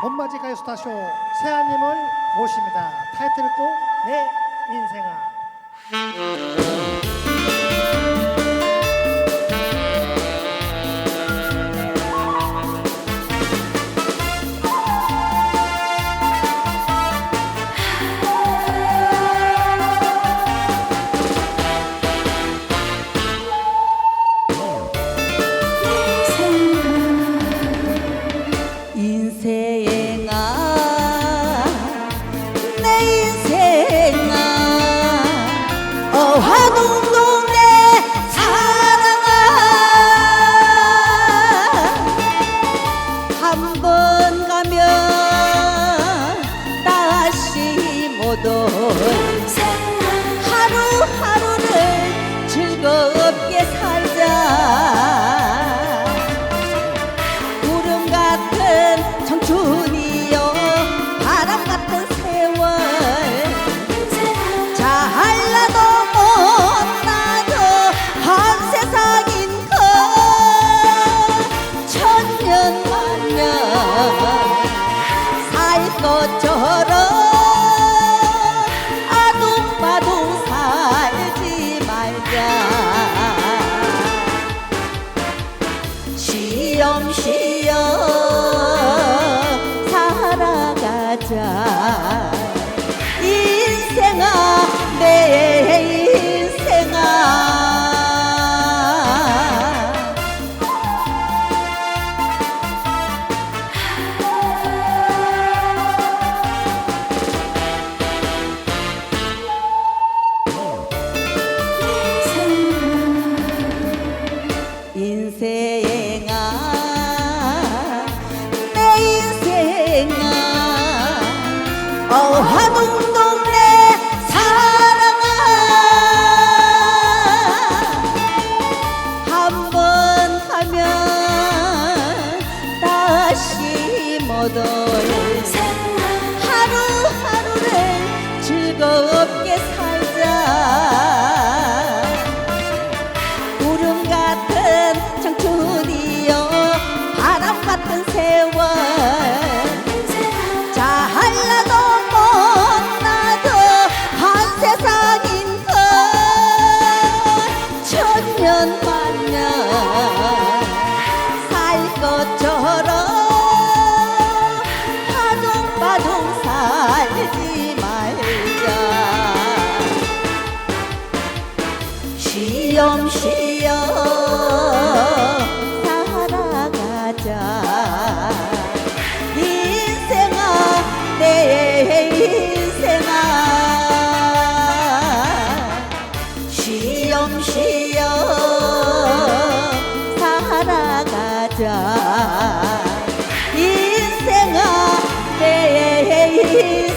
봄맞이 가요스타쇼 세아님을 모십니다. 타이틀곡 내 인생아. 쉬엄쉬엄 살아가자 어화동동 내 사랑아. 한번 가면 다시 못 올 하루하루를 즐겁게 살자. 구름 같은 청춘이여 바람 같은 세월 쉬엄쉬엄 살아가자. 인생아 내 인생아. 쉬엄쉬엄 살아가자. 인생아 내 인생아